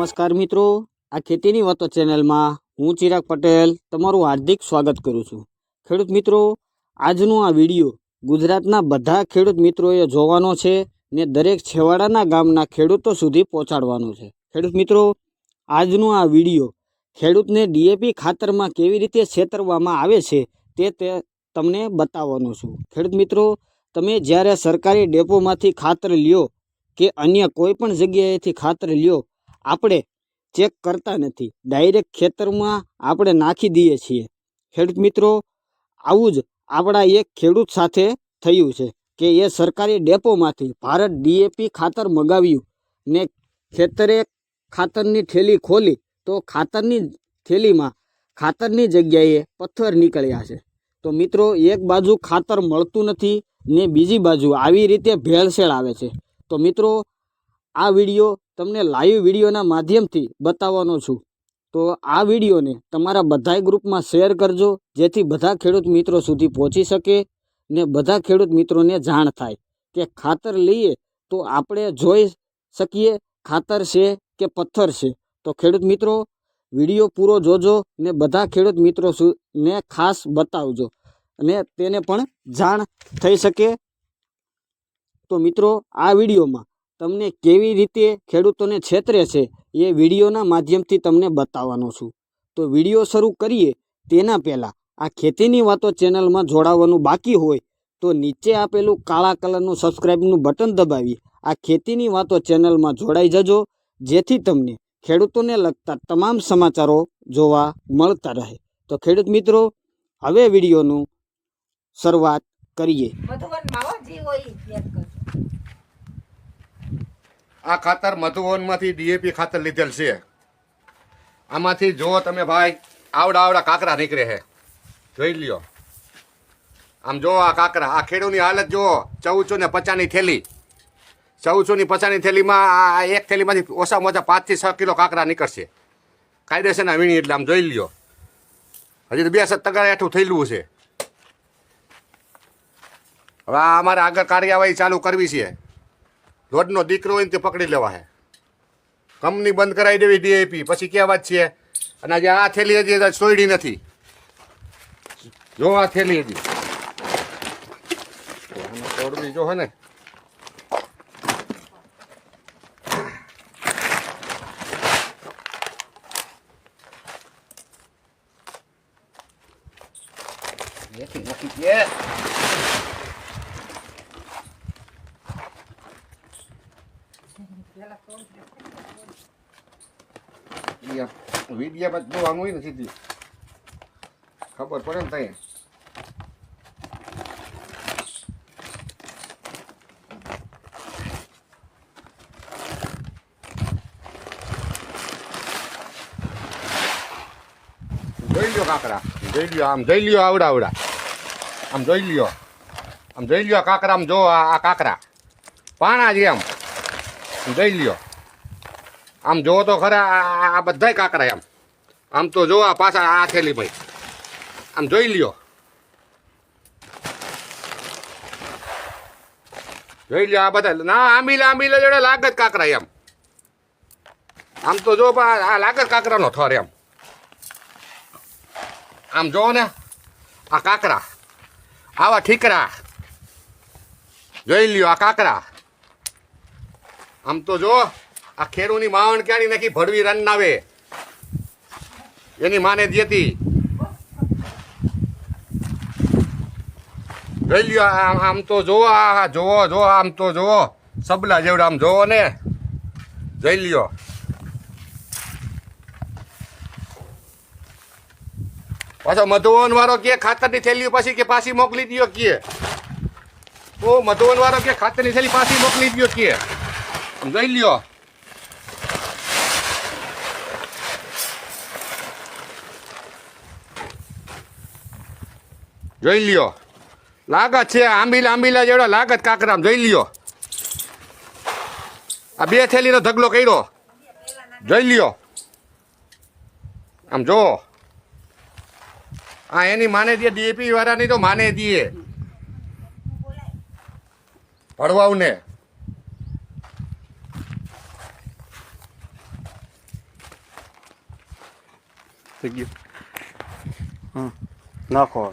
નમસ્કાર મિત્રો. આ ખેતીની વાતો ચેનલમાં હું ચિરાગ પટેલ તમારું હાર્દિક સ્વાગત કરું છું. ખેડૂત મિત્રો, આજનો આ વીડિયો ગુજરાતના બધા ખેડૂત મિત્રોએ જોવાનો છે ને દરેક છેવાડાના ગામના ખેડૂતો સુધી પહોંચાડવાનો છે. ખેડૂત મિત્રો, આજનો આ વીડિયો ખેડૂતને ડીએપી ખાતરમાં કેવી રીતે છેતરવામાં આવે છે તે તે તમને બતાવવાનો છું. ખેડૂત મિત્રો, તમે જ્યારે સરકારી ડેપોમાંથી ખાતર લ્યો કે અન્ય કોઈ પણ જગ્યાએથી ખાતર લ્યો આપણે ચેક કરતા નથી. ડાયરેક્ટ ખેતરમાં આપણે નાખી દઈએ છીએ. ખેડૂત મિત્રો, આવું જ આપણા એક ખેડૂત સાથે થયું છે કે એ સરકારી ડેપોમાંથી ભારત ડીએપી ખાતર મગાવ્યું ને ખેતરે ખાતરની થેલી ખોલી તો ખાતરની થેલીમાં ખાતરની જગ્યાએ પથ્થર નીકળ્યા છે. તો મિત્રો, એક બાજુ ખાતર મળતું નથી ને બીજી બાજુ આવી રીતે ભેળસેળ આવે છે. તો મિત્રો, આ વીડિયો તમને લાઈવ વિડીયોના માધ્યમથી બતાવવાનો છું. તો આ વિડીયોને તમારા બધાય ગ્રુપમાં શેર કરજો, જેથી બધા ખેડૂત મિત્રો સુધી પહોંચી શકે ને બધા ખેડૂત મિત્રોને જાણ થાય કે ખાતર લઈએ તો આપણે જોઈ શકીએ ખાતર છે કે પથ્થર છે. તો ખેડૂત મિત્રો, વીડિયો પૂરો જોજો ને બધા ખેડૂત મિત્રો ને ખાસ બતાવજો અને તેને પણ જાણ થઈ શકે. તો મિત્રો, આ વિડીયોમાં તમને કેવી રીતે ખેડૂતોને છેતરે છે એ વિડીયોના માધ્યમથી તમને બતાવવાનો છું. તો વીડિયો શરૂ કરીએ તેના પહેલાં. આ ખેતીની વાતો ચેનલમાં જોડાવાનું બાકી હોય તો નીચે આપેલું કાળા કલરનું સબસ્ક્રાઇબનું બટન દબાવી આ ખેતીની વાતો ચેનલમાં જોડાઈ જજો, જેથી તમને ખેડૂતોને લગતા તમામ સમાચારો જોવા મળતા રહે. તો ખેડૂત મિત્રો, હવે વિડીયોનું શરૂઆત કરીએ મધુવનમાં હો જે હોય ઈ પેક કરજો આ ખાતર મધુવનમાંથી ડીએપી ખાતર લીધેલ છે. આમાંથી જો તમે ભાઈ આવડા આવડા કાંકરા નીકળે છે. જોઈ લ્યો. આમ જો આ કાંકરા, આ ખેડૂની હાલત જો ચૌદસો ને પચાસની થેલી. ચૌદસો ની પચાસની થેલીમાં આ એક થેલીમાંથી ઓછામાં ઓછા પાંચથી છ કિલો કાકરા નીકળશે. કાયદેસરના વીણી એટલે આમ જોઈ લ્યો. હજી તો બે સત તગાર હેઠું થયેલું છે. હવે આ અમારે આગળ કાર્યવાહી ચાલુ કરવી છે. રોડનો દીકરો હોય ને તે પકડી લેવા હે. કંપની બંધ કરાવી દેવી ડીએપી પછી ક્યાં વાત છે? અને આજે આ થેલી હજી સોયડી નથી. જો આ થેલી હજી. જો હે ને. કે વિડીયા. પછી બહુ આમ હોય ને ખબર પડે ને તૈયાર જોઈ લ્યો કાકરા. જોઈ લ્યો, આમ જોઈ લ્યો, આવડા આવડા. આમ જોઈ લ્યો. આમ જોઈ લ્યો કાકરા આમ જો આ કાકરા. પાણા જ આમ જોઈ લ્યો. આમ જોવો તો ખરા આ- બધા કાંકરા એમ. આમ તો જો આ પાછા આ થેલી ભાઈ. આમ જોઈ લ્યો. જોઈ લ્યો આ બધા ના આંબીલા આંબીલા જોડે લાગત કાંકરા એમ. આમ તો જો આ લાગત કાંકરાનો થર એમ. આમ જો ને, આ કાંકરા. આવા ઠીકરા. જોઈ લ્યો આ કાંકરા. આમ તો જો આ ખેડૂની માવણ ક્યાંની નાખી? ભડવી રન નાવે એની માને દેતી જોઈ લ્યો, આમ આમ તો જોવો, આ જોવો જો આમ તો જોવો. સબલા જેવડા આમ જોવો ને. જોઈ લ્યો. પાછો મધુવન વાળો કે ખાતરની થેલી પાછી કે પાછી મોકલી દ્યો કે? ઓ મધુવન વાળો કે ખાતરની થેલી પાછી મોકલી દ્યો કે? જઈ લ્યો. જોઈ લ્યો. લાગત છે, આંબીલા આંબીલા જેવડા લાગત કાકરામ, જોઈ લ્યો. આ બે થેલીનો ઢગલો કર્યો. જોઈ લ્યો. આમ જો. હા એની માને દે ડીએપી વાળાની તો માને દે ભરવાવને થઈ ગયું. હા નાખો